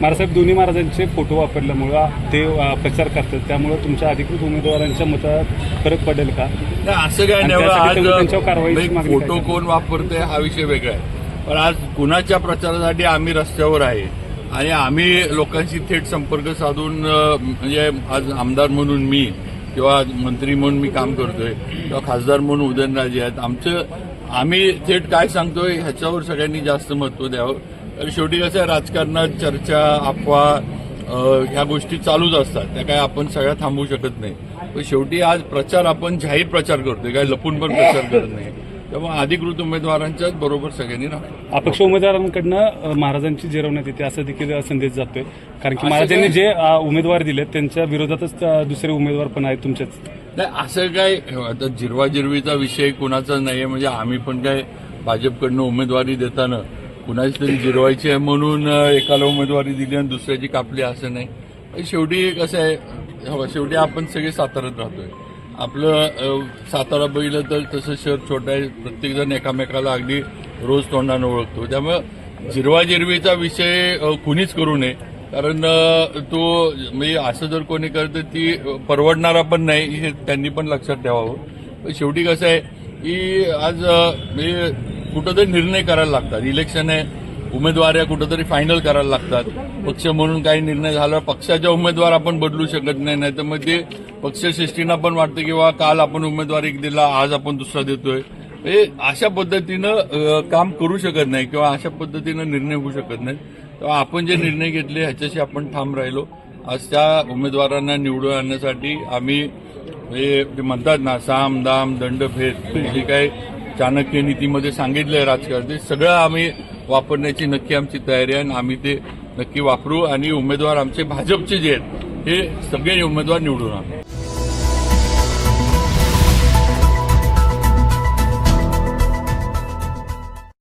महाराजसाहेब दोन्ही महाराजांचे फोटो वापरल्यामुळं ते प्रचार करतात. त्यामुळं तुमच्या अधिकृत उमेदवारांच्या मतात फरक पडेल का? असं काय नाही फोटो कोण वापरते हा विषय वेगळा आहे. पण आज कुणाच्या प्रचारासाठी आम्ही रस्त्यावर आहे आणि आम्ही लोकांशी थेट संपर्क साधून म्हणजे आज आमदार म्हणून मी किंवा मंत्री म्हणून मी काम करतोय किंवा खासदार म्हणून उदयनराजे आहेत. आमचं आम्ही थेट काय सांगतोय ह्याच्यावर सगळ्यांनी जास्त महत्त्व द्यावं. कारण शेवटी कसं आहे राजकारणात चर्चा अफवा ह्या गोष्टी चालूच असतात. त्या काय आपण सगळ्या थांबवू शकत नाही. पण शेवटी आज प्रचार आपण जाहीर प्रचार करतोय. काय लपून पण प्रचार करत नाही. त्यामुळे अधिकृत उमेदवारांच्याच बरोबर सगळ्यांनी राहतो अपक्ष उमेदवारांकडनं अ, महाराजांची जिरवण्यात येते असं देखील संदेश जातोय. कारण की महाराजांनी? जे अ, उमेदवार दिले त्यांच्या विरोधातच अ, दुसरे उमेदवार पण आहेत तुमच्याच. नाही असं काय आता जिरवाजिरवीचा विषय कुणाचा नाहीये. म्हणजे आम्ही पण काय भाजपकडनं उमेदवारी देताना कुणाची तरी जिरवायची आहे म्हणून एकाला उमेदवारी दिली आणि दुसऱ्याची कापली असं नाही. शेवटी कसं आहे हो, शेवटी आपण सगळे साताऱ्यात राहतोय. आपलं सातारा बघितलं तर तसं शहर छोटं आहे. प्रत्येकजण एकामेकाला अगदी रोज तोंडानं ओळखतो. त्यामुळं जिरवाजिरवीचा विषय कुणीच करू नये. कारण तो म्हणजे असं जर कोणी करतं ती परवडणारा पण नाही हे त्यांनी पण लक्षात ठेवावं. पण शेवटी कसं आहे की आज म्हणजे कुठंतरी निर्णय करायला लागतात. इलेक्शन आहे उमेदवार या कुठंतरी फायनल करायला लागतात. पक्ष म्हणून काही निर्णय झाला पक्षाच्या उमेदवार आपण बदलू शकत नाही नाही तर मग ते पक्षश्रेष्ठींना पण वाटतं किंवा काल आपण उमेदवार एक दिला आज आपण दुसरा देतोय. हे अशा पद्धतीनं काम करू शकत नाही किंवा अशा पद्धतीनं निर्णय होऊ शकत नाही. तेव्हा आपण जे निर्णय घेतले ह्याच्याशी आपण ठाम राहिलो. आज त्या उमेदवारांना निवडून आणण्यासाठी आम्ही हे म्हणतात ना साम दाम दंडभेद जी काही चाणक्य नीतीमध्ये सांगितलंय राजकारण. ते सगळं आम्ही वापरण्याची नक्की आमची तयारी आहे आणि आम्ही ते नक्की वापरू आणि उमेदवार आमचे भाजपचे जे आहेत हे सगळे उमेदवार निवडून आणू.